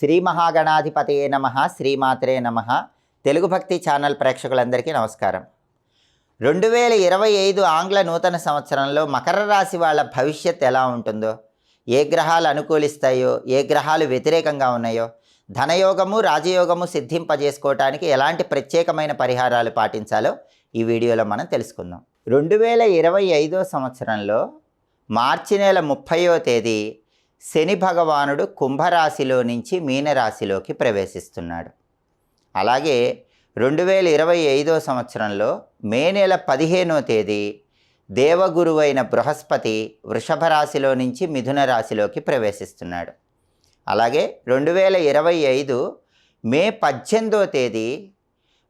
శ్రీ మహాగణాధిపతయే నమ శ్రీమాత్రే నమ. తెలుగు భక్తి ఛానల్ ప్రేక్షకులందరికీ నమస్కారం. రెండు వేల ఇరవై ఐదు ఆంగ్ల నూతన సంవత్సరంలో మకర రాశి వాళ్ళ భవిష్యత్ ఎలా ఉంటుందో ఏ గ్రహాలు అనుకూలిస్తాయో ఏ గ్రహాలు వ్యతిరేకంగా ఉన్నాయో ధనయోగము రాజయోగము సిద్ధింపజేసుకోవటానికి ఎలాంటి ప్రత్యేకమైన పరిహారాలు పాటించాలో ఈ వీడియోలో మనం తెలుసుకుందాం. రెండు వేల ఇరవై ఐదో సంవత్సరంలో మార్చి నెల ముప్పయో తేదీ శని భగవానుడు కుంభరాశిలో నుంచి మీనరాశిలోకి ప్రవేశిస్తున్నాడు. అలాగే రెండు వేల ఇరవై ఐదో సంవత్సరంలో మే నెల పదిహేనో తేదీ దేవగురువైన బృహస్పతి వృషభ రాశిలో నుంచి మిథున రాశిలోకి ప్రవేశిస్తున్నాడు. అలాగే రెండు వేల ఇరవై ఐదు మే పద్దెనిమిదో తేదీ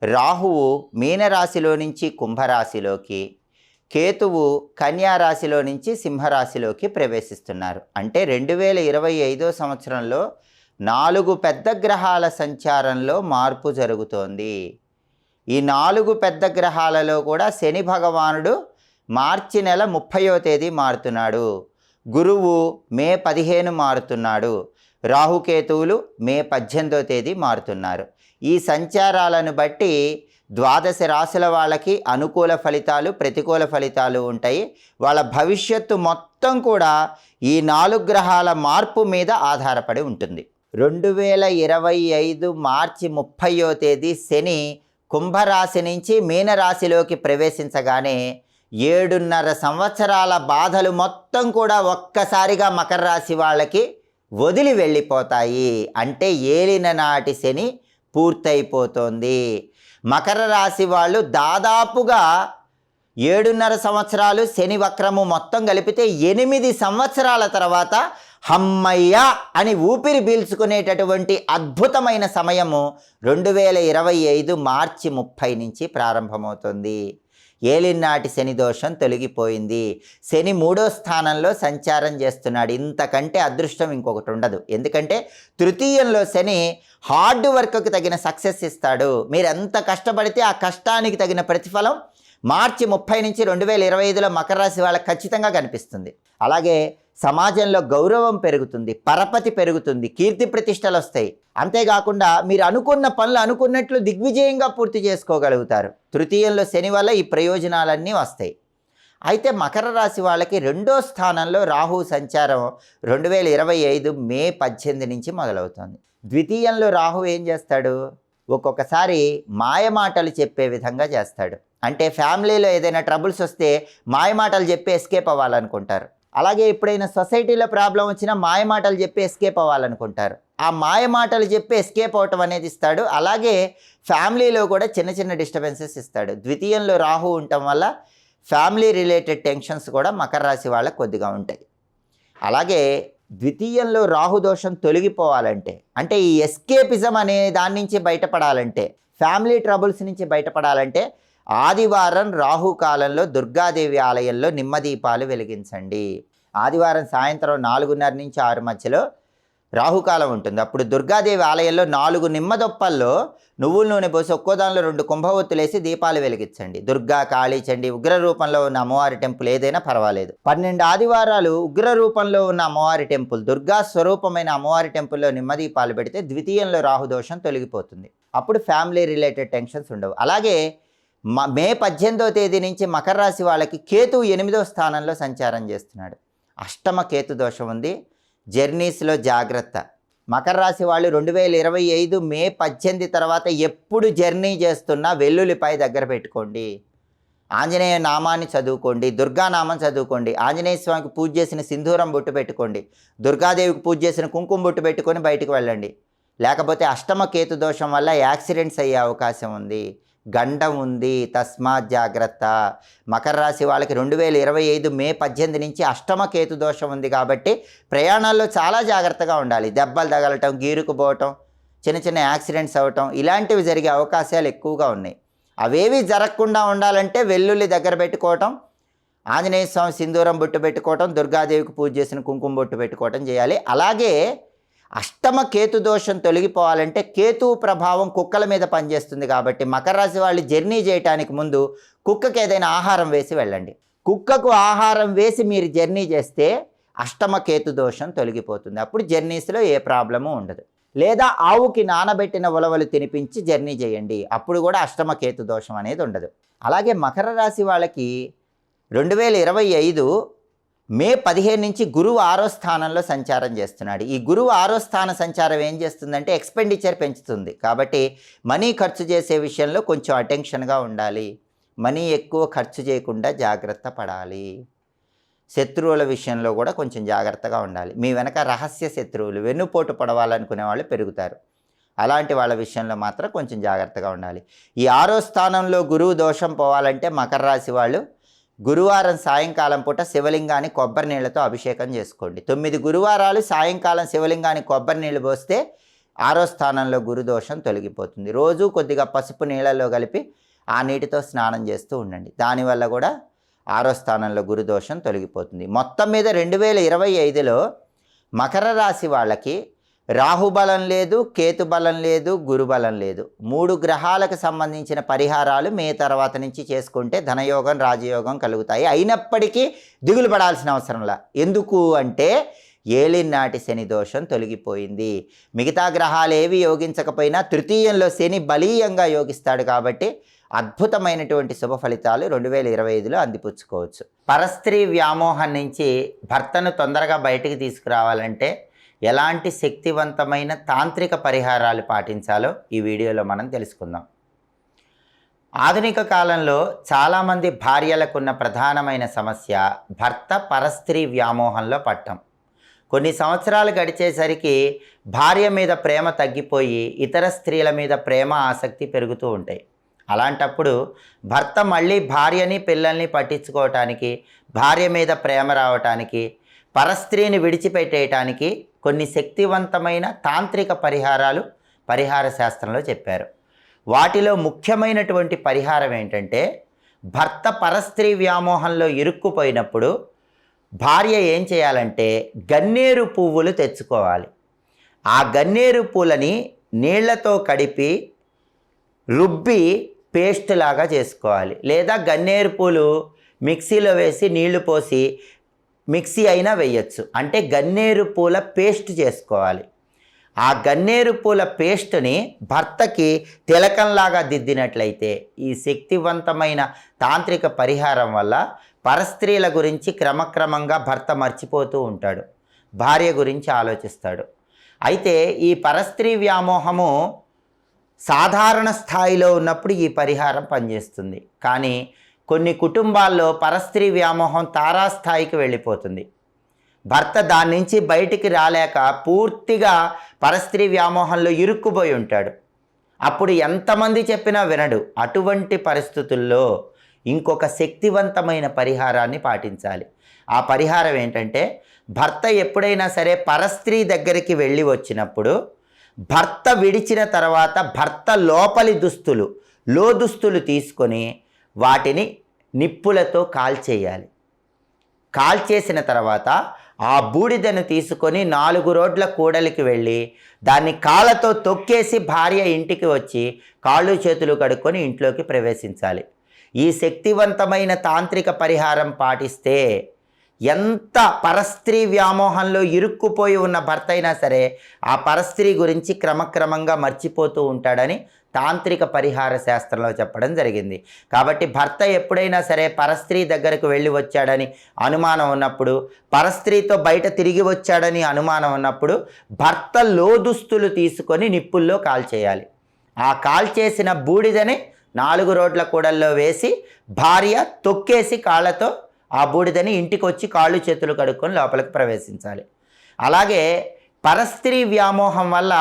రాహువు మీనరాశిలో నుంచి కుంభరాశిలోకి కేతువు కన్యారాశిలో నుంచి సింహరాశిలోకి ప్రవేశిస్తున్నారు. అంటే రెండు వేల ఇరవై ఐదో సంవత్సరంలో నాలుగు పెద్ద గ్రహాల సంచారంలో మార్పు జరుగుతోంది. ఈ నాలుగు పెద్ద గ్రహాలలో కూడా శని భగవానుడు మార్చి నెల ముప్పయో తేదీ మారుతున్నాడు. గురువు మే పదిహేను మారుతున్నాడు. రాహుకేతువులు మే పద్దెనిమిదో తేదీ మారుతున్నారు. ఈ సంచారాలను బట్టి ద్వాదశ రాశుల వాళ్ళకి అనుకూల ఫలితాలు ప్రతికూల ఫలితాలు ఉంటాయి. వాళ్ళ భవిష్యత్తు మొత్తం కూడా ఈ నాలుగు గ్రహాల మార్పు మీద ఆధారపడి ఉంటుంది. రెండు వేల ఇరవై ఐదు మార్చి ముప్పయో తేదీ శని కుంభరాశి నుంచి మీనరాశిలోకి ప్రవేశించగానే ఏడున్నర సంవత్సరాల బాధలు మొత్తం కూడా ఒక్కసారిగా మకర రాశి వాళ్ళకి వదిలి వెళ్ళిపోతాయి అంటే ఏలిన నాటి శని పూర్తయిపోతోంది. మకర రాశి వాళ్ళు దాదాపుగా ఏడున్నర సంవత్సరాలు శని వక్రము మొత్తం కలిపితే ఎనిమిది సంవత్సరాల తర్వాత హమ్మయ్య అని ఊపిరి పీల్చుకునేటటువంటి అద్భుతమైన సమయము రెండు వేల ఇరవై ఐదు మార్చి ముప్పై నుంచి ప్రారంభమవుతుంది. ఏలినాటి శని దోషం తొలగిపోయింది. శని మూడో స్థానంలో సంచారం చేస్తున్నాడు. ఇంతకంటే అదృష్టం ఇంకొకటి ఉండదు. ఎందుకంటే తృతీయంలో శని హార్డ్ వర్క్కి తగిన సక్సెస్ ఇస్తాడు. మీరు ఎంత కష్టపడితే ఆ కష్టానికి తగిన ప్రతిఫలం మార్చి ముప్పై నుంచి రెండు వేల ఇరవై ఐదులో మకర రాశి వాళ్ళకి ఖచ్చితంగా కనిపిస్తుంది. అలాగే సమాజంలో గౌరవం పెరుగుతుంది పరపతి పెరుగుతుంది కీర్తి ప్రతిష్టలు వస్తాయి. అంతేకాకుండా మీరు అనుకున్న పనులు అనుకున్నట్లు దిగ్విజయంగా పూర్తి చేసుకోగలుగుతారు. తృతీయంలో శని వల్ల ఈ ప్రయోజనాలన్నీ వస్తాయి. అయితే మకర రాశి వాళ్ళకి రెండో స్థానంలో రాహు సంచారం రెండు వేల ఇరవై ఐదు మే పద్దెనిమిది నుంచి మొదలవుతుంది. ద్వితీయంలో రాహు ఏం చేస్తాడు? ఒక్కొక్కసారి మాయమాటలు చెప్పే విధంగా చేస్తాడు. అంటే ఫ్యామిలీలో ఏదైనా ట్రబుల్స్ వస్తే మాయమాటలు చెప్పి ఎస్కేప్ అవ్వాలనుకుంటారు. అలాగే ఎప్పుడైనా సొసైటీలో ప్రాబ్లం వచ్చినా మాయమాటలు చెప్పి ఎస్కేప్ అవ్వాలనుకుంటారు. ఆ మాయమాటలు చెప్పి ఎస్కేప్ అవటం అనేది ఇస్తాడు. అలాగే ఫ్యామిలీలో కూడా చిన్న చిన్న డిస్టర్బెన్సెస్ ఇస్తాడు. ద్వితీయంలో రాహు ఉండటం వల్ల ఫ్యామిలీ రిలేటెడ్ టెన్షన్స్ కూడా మకర రాశి వాళ్ళకు కొద్దిగా ఉంటాయి. అలాగే ద్వితీయంలో రాహు దోషం తొలగిపోవాలంటే అంటే ఈ ఎస్కేపిజం అనే దాని నుంచి బయటపడాలంటే ఫ్యామిలీ ట్రబుల్స్ నుంచి బయటపడాలంటే ఆదివారం రాహుకాలంలో దుర్గాదేవి ఆలయంలో నిమ్మదీపాలు వెలిగించండి. ఆదివారం సాయంత్రం నాలుగున్నర నుంచి ఆరు మధ్యలో రాహుకాలం ఉంటుంది. అప్పుడు దుర్గాదేవి ఆలయంలో నాలుగు నిమ్మదొప్పల్లో నువ్వుల నూనె పోసి ఒక్కో దానిలో రెండు కుంభవత్తులేసి దీపాలు వెలిగించండి. దుర్గా కాళీ చండి ఉగ్ర రూపంలో ఉన్న అమ్మవారి టెంపుల్ ఏదైనా పర్వాలేదు. పన్నెండు ఆదివారాలు ఉగ్ర రూపంలో ఉన్న అమ్మవారి టెంపుల్ దుర్గా స్వరూపమైన అమ్మవారి టెంపుల్లో నిమ్మదీపాలు పెడితే ద్వితీయంలో రాహుదోషం తొలగిపోతుంది. అప్పుడు ఫ్యామిలీ రిలేటెడ్ టెన్షన్స్ ఉండవు. అలాగే మ మే పద్దెనిమిదవ తేదీ నుంచి మకర రాశి వాళ్ళకి కేతు ఎనిమిదవ స్థానంలో సంచారం చేస్తున్నాడు. అష్టమ కేతు దోషం ఉంది. జర్నీస్లో జాగ్రత్త. మకర రాశి వాళ్ళు రెండు వేల ఇరవై ఐదు మే పద్దెనిమిది తర్వాత ఎప్పుడు జర్నీ చేస్తున్నా వెల్లుల్లిపై దగ్గర పెట్టుకోండి. ఆంజనేయ నామాన్ని చదువుకోండి దుర్గానామం చదువుకోండి ఆంజనేయ స్వామికి పూజ చేసిన సింధూరం బొట్టు పెట్టుకోండి దుర్గాదేవికి పూజ చేసిన కుంకుమ బొట్టు పెట్టుకొని బయటకు వెళ్ళండి. లేకపోతే అష్టమ కేతు దోషం వల్ల యాక్సిడెంట్స్ అయ్యే అవకాశం ఉంది. గండం ఉంది తస్మాత్ జాగ్రత్త. మకర రాశి వాళ్ళకి రెండు వేల ఇరవై ఐదు మే పద్దెనిమిది నుంచి అష్టమ కేతు దోషం ఉంది కాబట్టి ప్రయాణాల్లో చాలా జాగ్రత్తగా ఉండాలి. దెబ్బలు తగలటం గీరుకుపోవటం చిన్న చిన్న యాక్సిడెంట్స్ అవ్వటం ఇలాంటివి జరిగే అవకాశాలు ఎక్కువగా ఉన్నాయి. అవేవి జరగకుండా ఉండాలంటే వెల్లుల్లి దగ్గర పెట్టుకోవటం ఆంజనేయ స్వామి సింధూరం బొట్టు పెట్టుకోవటం దుర్గాదేవికి పూజ చేసిన కుంకుమ బొట్టు పెట్టుకోవటం చేయాలి. అలాగే అష్టమ కేతు దోషం తొలగిపోవాలంటే కేతు ప్రభావం కుక్కల మీద పనిచేస్తుంది కాబట్టి మకర రాశి వాళ్ళు జర్నీ చేయటానికి ముందు కుక్కకి ఏదైనా ఆహారం వేసి వెళ్ళండి. కుక్కకు ఆహారం వేసి మీరు జర్నీ చేస్తే అష్టమ కేతు దోషం తొలగిపోతుంది. అప్పుడు జర్నీస్లో ఏ ప్రాబ్లము ఉండదు. లేదా ఆవుకి నానబెట్టిన ఉలవలు తినిపించి జర్నీ చేయండి. అప్పుడు కూడా అష్టమ కేతు దోషం అనేది ఉండదు. అలాగే మకర రాశి వాళ్ళకి రెండు వేల ఇరవై ఐదు మే పదిహేను నుంచి గురువు ఆరో స్థానంలో సంచారం చేస్తున్నాడు. ఈ గురువు ఆరో స్థాన సంచారం ఏం చేస్తుందంటే ఎక్స్పెండిచర్ పెంచుతుంది. కాబట్టి మనీ ఖర్చు చేసే విషయంలో కొంచెం అటెన్షన్గా ఉండాలి. మనీ ఎక్కువ ఖర్చు చేయకుండా జాగ్రత్త పడాలి. శత్రువుల విషయంలో కూడా కొంచెం జాగ్రత్తగా ఉండాలి. మీ వెనక రహస్య శత్రువులు వెన్నుపోటు పడవాలనుకునే వాళ్ళు పెరుగుతారు. అలాంటి వాళ్ళ విషయంలో మాత్రం కొంచెం జాగ్రత్తగా ఉండాలి. ఈ ఆరో స్థానంలో గురువు దోషం పోవాలంటే మకర రాశి వాళ్ళు గురువారం సాయంకాలం పూట శివలింగాన్ని కొబ్బరి నీళ్ళతో అభిషేకం చేసుకోండి. తొమ్మిది గురువారాలు సాయంకాలం శివలింగాన్ని కొబ్బరి నీళ్ళు పోస్తే ఆరో స్థానంలో గురుదోషం తొలగిపోతుంది. రోజు కొద్దిగా పసుపు నీళ్ళలో కలిపి ఆ నీటితో స్నానం చేస్తూ ఉండండి. దానివల్ల కూడా ఆరో స్థానంలో గురుదోషం తొలగిపోతుంది. మొత్తం మీద రెండు వేల ఇరవై ఐదులో మకర రాశి వాళ్ళకి రాహుబలం లేదు కేతుబలం లేదు గురుబలం లేదు. మూడు గ్రహాలకు సంబంధించిన పరిహారాలు మే తర్వాత నుంచి చేసుకుంటే ధనయోగం రాజయోగం కలుగుతాయి. అయినప్పటికీ దిగులు పడాల్సిన అవసరంలా ఎందుకు అంటే ఏలినాటి శని దోషం తొలగిపోయింది. మిగతా గ్రహాలు ఏవి యోగించకపోయినా తృతీయంలో శని బలీయంగా యోగిస్తాడు కాబట్టి అద్భుతమైనటువంటి శుభ ఫలితాలు రెండు వేల ఇరవై ఐదులో అందిపుచ్చుకోవచ్చు. పరస్త్రీ వ్యామోహం నుంచి భర్తను తొందరగా బయటికి తీసుకురావాలంటే ఎలాంటి శక్తివంతమైన తాంత్రిక పరిహారాలు పాటించాలో ఈ వీడియోలో మనం తెలుసుకుందాం. ఆధునిక కాలంలో చాలామంది భార్యలకున్న ప్రధానమైన సమస్య భర్త పరస్త్రీ వ్యామోహంలో పట్టం. కొన్ని సంవత్సరాలు గడిచేసరికి భార్య మీద ప్రేమ తగ్గిపోయి ఇతర స్త్రీల మీద ప్రేమ ఆసక్తి పెరుగుతూ ఉంటాయి. అలాంటప్పుడు భర్త మళ్ళీ భార్యని పిల్లల్ని పట్టించుకోవటానికి భార్య మీద ప్రేమ రావటానికి పరస్త్రీని విడిచిపెట్టేయటానికి కొన్ని శక్తివంతమైన తాంత్రిక పరిహారాలు పరిహార శాస్త్రంలో చెప్పారు. వాటిలో ముఖ్యమైనటువంటి పరిహారం ఏంటంటే భర్త పరస్త్రీ వ్యామోహంలో ఇరుక్కుపోయినప్పుడు భార్య ఏం చేయాలంటే గన్నేరు పువ్వులు తెచ్చుకోవాలి. ఆ గన్నేరు పూలని నీళ్ళతో కడిపి రుబ్బి పేస్ట్ లాగా చేసుకోవాలి. లేదా గన్నేరు పూలు మిక్సీలో వేసి నీళ్ళు పోసి మిక్సీ అయినా వేయచ్చు. అంటే గన్నేరు పూల పేస్ట్ చేసుకోవాలి. ఆ గన్నేరు పూల పేస్ట్ని భర్తకి తిలకంలాగా దిద్దినట్లయితే ఈ శక్తివంతమైన తాంత్రిక పరిహారం వల్ల పరస్త్రీల గురించి క్రమక్రమంగా భర్త మర్చిపోతూ ఉంటాడు. భార్య గురించి ఆలోచిస్తాడు. అయితే ఈ పరస్త్రీ వ్యామోహము సాధారణ స్థాయిలో ఉన్నప్పుడు ఈ పరిహారం పనిచేస్తుంది. కానీ కొన్ని కుటుంబాల్లో పరస్త్రీ వ్యామోహం తారాస్థాయికి వెళ్ళిపోతుంది. భర్త దాని నుంచి బయటికి రాలేక పూర్తిగా పరస్త్రీ వ్యామోహంలో ఇరుక్కుపోయి ఉంటాడు. అప్పుడు ఎంతమంది చెప్పినా వినడు. అటువంటి పరిస్థితుల్లో ఇంకొక శక్తివంతమైన పరిహారాన్ని పాటించాలి. ఆ పరిహారం ఏంటంటే భర్త ఎప్పుడైనా సరే పరస్త్రీ దగ్గరికి వెళ్ళి వచ్చినప్పుడు భర్త విడిచిన తర్వాత భర్త లోపలి దుస్తులు లో దుస్తులు తీసుకొని వాటిని నిప్పులతో కాల్చేయాలి. కాల్చేసిన తర్వాత ఆ బూడిదను తీసుకొని నాలుగు రోడ్ల కూడలికి వెళ్ళి దాన్ని కాళ్ళతో తొక్కేసి భార్య ఇంటికి వచ్చి కాళ్ళు చేతులు కడుక్కొని ఇంట్లోకి ప్రవేశించాలి. ఈ శక్తివంతమైన తాంత్రిక పరిహారం పాటిస్తే ఎంత పరస్త్రీ వ్యామోహంలో ఇరుక్కుపోయి ఉన్న భర్త అయినా సరే ఆ పరస్త్రీ గురించి క్రమక్రమంగా మర్చిపోతూ ఉంటాడని తాంత్రిక పరిహార శాస్త్రంలో చెప్పడం జరిగింది. కాబట్టి భర్త ఎప్పుడైనా సరే పరస్త్రీ దగ్గరకు వెళ్ళి వచ్చాడని అనుమానం ఉన్నప్పుడు పరస్త్రీతో బయట తిరిగి వచ్చాడని అనుమానం ఉన్నప్పుడు భర్త లోదుస్తులు తీసుకొని నిప్పుల్లో కాల్చేయాలి. ఆ కాల్చేసిన బూడిదని నాలుగు రోడ్ల కూడల్లో వేసి భార్య తొక్కేసి కాళ్ళతో ఆ బూడిదని ఇంటికి వచ్చి కాళ్ళు చేతులు కడుక్కొని లోపలికి ప్రవేశించాలి. అలాగే పరస్త్రీ వ్యామోహం వల్ల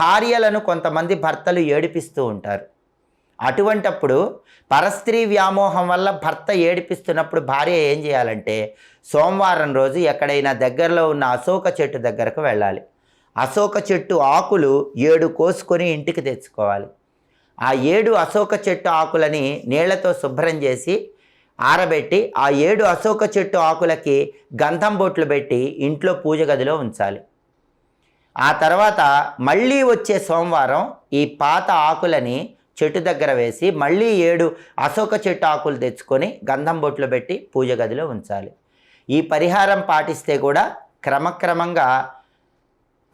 భార్యలను కొంతమంది భర్తలు ఏడిపిస్తూ ఉంటారు. అటువంటప్పుడు పరస్త్రీ వ్యామోహం వల్ల భర్త ఏడిపిస్తున్నప్పుడు భార్య ఏం చేయాలంటే సోమవారం రోజు ఎక్కడైనా దగ్గరలో ఉన్న అశోక చెట్టు దగ్గరకు వెళ్ళాలి. అశోక చెట్టు ఆకులు ఏడు కోసుకొని ఇంటికి తెచ్చుకోవాలి. ఆ ఏడు అశోక చెట్టు ఆకులని నీళ్ళతో శుభ్రం చేసి ఆరబెట్టి ఆ ఏడు అశోక చెట్టు ఆకులకి గంధం బొట్లు పెట్టి ఇంట్లో పూజ గదిలో ఉంచాలి. ఆ తర్వాత మళ్ళీ వచ్చే సోమవారం ఈ పాత ఆకులని చెట్టు దగ్గర వేసి మళ్ళీ ఏడు అశోక చెట్టు ఆకులు తెచ్చుకొని గంధం బొట్లు పెట్టి పూజ గదిలో ఉంచాలి. ఈ పరిహారం పాటిస్తే కూడా క్రమక్రమంగా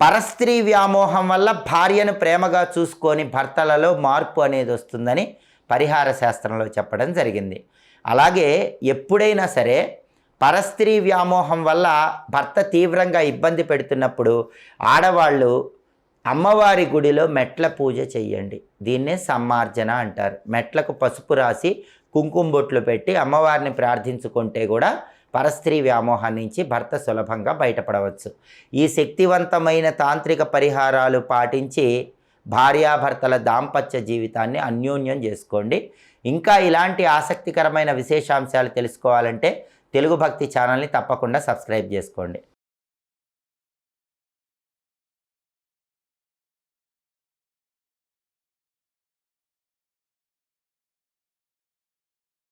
పరస్త్రీ వ్యామోహం వల్ల భార్యను ప్రేమగా చూసుకొని భర్తలలో మార్పు అనేది వస్తుందని పరిహార శాస్త్రంలో చెప్పడం జరిగింది. అలాగే ఎప్పుడైనా సరే పరస్త్రీ వ్యామోహం వల్ల భర్త తీవ్రంగా ఇబ్బంది పెడుతున్నప్పుడు ఆడవాళ్ళు అమ్మవారి గుడిలో మెట్ల పూజ చెయ్యండి. దీన్నే సమ్మార్జన అంటారు. మెట్లకు పసుపు రాసి కుంకుమ బొట్లు పెట్టి అమ్మవారిని ప్రార్థించుకుంటే కూడా పరస్త్రీ వ్యామోహం నుంచి భర్త సులభంగా బయటపడవచ్చు. ఈ శక్తివంతమైన తాంత్రిక పరిహారాలు పాటించి భార్యాభర్తల దాంపత్య జీవితాన్ని అన్యోన్యం చేసుకోండి. ఇంకా ఇలాంటి ఆసక్తికరమైన విశేషాంశాలు తెలుసుకోవాలంటే తెలుగు భక్తి ఛానల్ని తప్పకుండా సబ్స్క్రైబ్ చేసుకోండి.